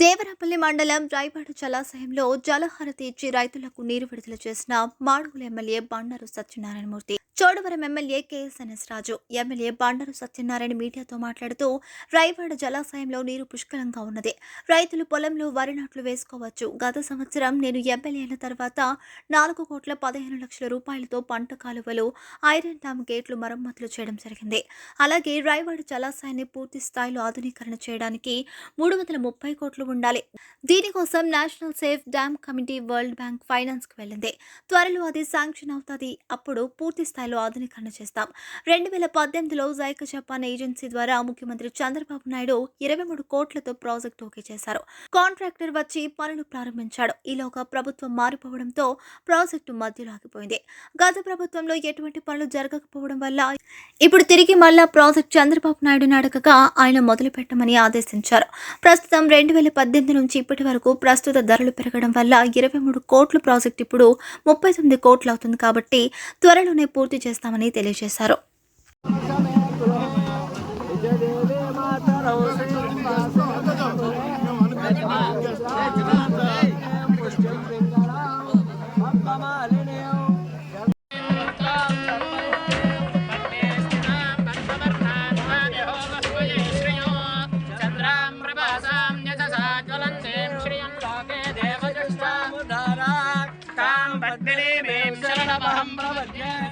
దేవరపల్లి మండలం రాయపాడ జలాశయంలో జలహారతి ఇచ్చి రైతులకు నీరు విడుదల చేసిన Madugula MLA Bandaru Satyanarayanamurthy. Chodavaram MLA KSNS Raju MLA Bandaru Satyanarayana మీడియాతో మాట్లాడుతూ రాయపాడు జలాశయంలో నీరు పుష్కలంగా ఉన్నది. రైతులు పొలంలో వరి నాట్లు వేసుకోవచ్చు. గత సంవత్సరం నేను ఎమ్మెల్యే అయిన తర్వాత నాలుగు కోట్ల పదిహేను లక్షల రూపాయలతో పంట కాలువలు ఐరన్ డ్యామ్ గేట్లు మరమ్మతులు చేయడం జరిగింది. అలాగే రాయవాడ జలాశయాన్ని పూర్తి స్థాయిలో ఆధునీకరణ చేయడానికి మూడు వందల ముప్పై కోట్లు ఉండాలి. దీనికోసం national safe dam committee world bank ఫైనాన్స్కి వెళ్ళింది. త్వరలో అది శాంక్షన్ అవుతుంది. అప్పుడు పూర్తి స్థాయిలో ఆధునీకరణ చేస్తాం. రెండు వేల పద్దెనిమిదిలో జైక జపాన్ ఏజెన్సీ ద్వారా ముఖ్యమంత్రి చంద్రబాబు నాయుడు ఇరవై మూడు కోట్లతో ప్రాజెక్టు ఓకే చేశారు. కాంట్రాక్టర్ వచ్చి పనులు ప్రారంభించాడు. ఈలోగా ప్రభుత్వం మారిపోవడంతో ప్రాజెక్టు మధ్యలో ఆగిపోయింది. గత ప్రభుత్వంలో ఎటువంటి పనులు జరగకపోవడం వల్ల ఇప్పుడు తిరిగి మళ్ళా ప్రాజెక్ట్ చంద్రబాబు నాయుడు నడకగా ఆయన మొదలు పెట్టమని ఆదేశించారు. ప్రస్తుతం రెండు వేల పద్దెనిమిది నుంచి ఇప్పటి వరకు ప్రస్తుత ధరలు పెరగడం వల్ల ఇరవై మూడు కోట్ల ప్రాజెక్ట్ ఇప్పుడు ముప్పై తొమ్మిది కోట్లు అవుతుంది కాబట్టి త్వరలోనే పూర్తి పూర్తి చేస్తామని తెలియజేశారు Yeah.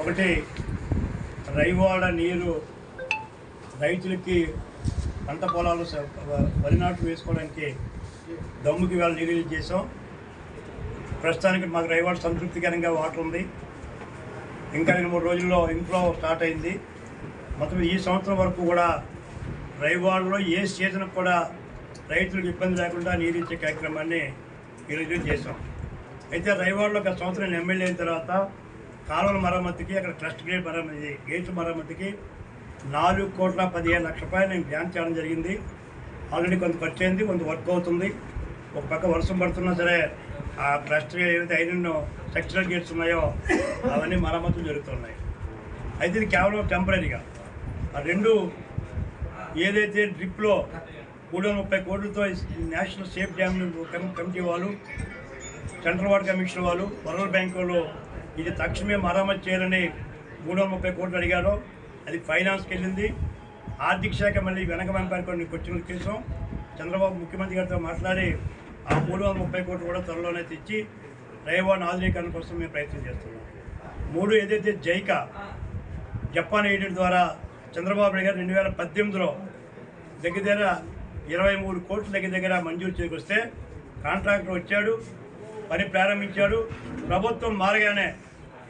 ఒకటి రైవాడ నీరు రైతులకి పంట పొలాలు వరి నాట్లు వేసుకోవడానికి దమ్ముకి వేళ నీరు రిలీజ్ చేసాం ప్రస్తుతానికి మాకు రైవాడ సంతృప్తికరంగా వాటర్ ఉంది. ఇంకా రెండు మూడు రోజుల్లో ఇంట్లో స్టార్ట్ అయింది. మొత్తం ఈ సంవత్సరం వరకు కూడా రైవాడలో ఏ సీజన్కి కూడా రైతులకు ఇబ్బంది లేకుండా నీరు ఇచ్చే కార్యక్రమాన్ని ఈరోజు చేశాం. అయితే రైవాడలో గత సంవత్సరం నేను ఎమ్మెల్యే అయిన తర్వాత కాలువల మరమ్మతుకి అక్కడ ట్రస్ట్ గేట్ మరమ్మతి గేట్ మరమ్మతుకి నాలుగు కోట్ల పదిహేను లక్షల రూపాయలు నేను ప్లాన్ చేయడం జరిగింది. ఆల్రెడీ కొంత ఖర్చు అయింది కొంత వర్క్ అవుతుంది. ఒక పక్క వర్షం పడుతున్నా సరే ఆ ట్రస్ట్ ఏవైతే ఐరన్ స్ట్రక్చరల్ గేట్స్ ఉన్నాయో అవన్నీ మరమ్మతులు జరుగుతున్నాయి. అయితే ఇది కేవలం టెంపరీగా. ఆ రెండు ఏదైతే డ్రిప్లో మూడు వందల ముప్పై కోట్లతో నేషనల్ సేఫ్ డ్యామ్ కమిటీ వాళ్ళు సెంట్రల్ వార్డ్ కమిషన్ వాళ్ళు వరల్డ్ బ్యాంక్ వాళ్ళు ఇది తక్షణమే మరమ్మతు చేయాలని మూడు వందల ముప్పై కోట్లు అడిగారు. అది ఫైనాన్స్కి వెళ్ళింది. ఆర్థిక శాఖ మళ్ళీ వెనక పంపారు కొన్ని కేసం చంద్రబాబు ముఖ్యమంత్రి గారితో మాట్లాడి ఆ మూడు వందల ముప్పై కోట్లు కూడా త్వరలోనే తెచ్చి రైవాన్ ఆధునీకరణ కోసం మేము ప్రయత్నం చేస్తున్నాం. మూడు ఏదైతే జైకా జపాన్ ఎయిడెడ్ ద్వారా చంద్రబాబు నాయుడు గారు రెండు వేల పద్దెనిమిదిలో దగ్గర దగ్గర ఇరవై మూడు కోట్ల దగ్గర దగ్గర మంజూరు చేకొస్తే కాంట్రాక్టర్ వచ్చాడు పని ప్రారంభించాడు. ప్రభుత్వం మారగానే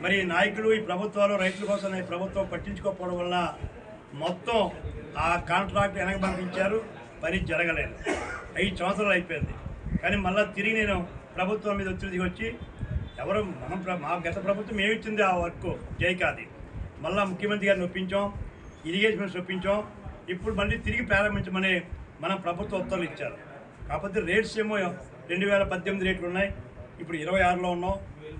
మరి నాయకులు ఈ ప్రభుత్వాలు రైతుల కోసం ఈ ప్రభుత్వం పట్టించుకోకపోవడం వల్ల మొత్తం ఆ కాంట్రాక్ట్ వెనక పంపించారు పని జరగలేదు. ఐదు సంవత్సరాలు అయిపోయింది. కానీ మళ్ళీ తిరిగి నేను ప్రభుత్వం మీద ఒత్తిడి వచ్చి ఎవరు మనం మా గత ప్రభుత్వం ఏమిచ్చింది ఆ వర్క్? జైకాది మళ్ళా ముఖ్యమంత్రి గారిని ఒప్పించాం. ఇరిగేషన్ చొప్పించాం ఇప్పుడు మళ్ళీ తిరిగి ప్రారంభించమని మనం ప్రభుత్వ ఉత్తర్వులు ఇచ్చారు. కాకపోతే రేట్స్ ఏమో రెండు వేల పద్దెనిమిది రేట్లు ఉన్నాయి. ఇప్పుడు ఇరవై ఆరులో ఉన్నాం.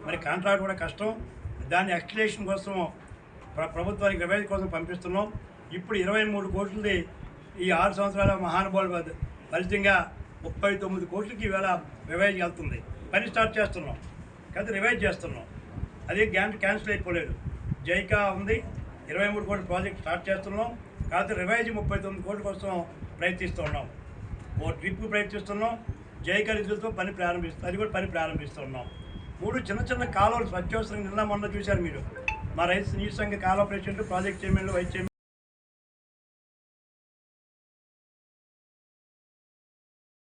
మరి కాంట్రాక్ట్ కూడా కష్టం. దాని ఎక్స్టలేషన్ కోసం ప్ర- ప్రభుత్వానికి రివైజ్ కోసం పంపిస్తున్నాం. ఇప్పుడు ఇరవై మూడు కోట్లది ఈ ఆరు సంవత్సరాల మహానుభావుల ఫలితంగా ముప్పై తొమ్మిది కోట్లకి ఈవేళ రివైజ్ వెళ్తుంది. పని స్టార్ట్ చేస్తున్నాం. కదా రివైజ్ చేస్తున్నాం. అదే గ్యాంట్ క్యాన్సిల్ అయిపోలేదు. జైకా ఉంది. ఇరవై మూడు కోట్ల ప్రాజెక్ట్ స్టార్ట్ చేస్తున్నాం. కాకపోతే రివైజ్ ముప్పై తొమ్మిది కోట్ల కోసం ప్రయత్నిస్తున్నాం ఓ ట్రిప్ ప్రయత్నిస్తున్నాం. జైకా నిధులతో పని ప్రారంభిస్తాం అది కూడా పని ప్రారంభిస్తున్నాం మూడు చిన్న చిన్న కాలువలు స్వచ్ఛవసరం నిన్న మొన్న చూశారు మీరు. మా రైతు నీటి సంఘ కాలువ ప్రెసిడెంట్ ప్రాజెక్ట్ చైర్మన్లు వైస్ చైర్మన్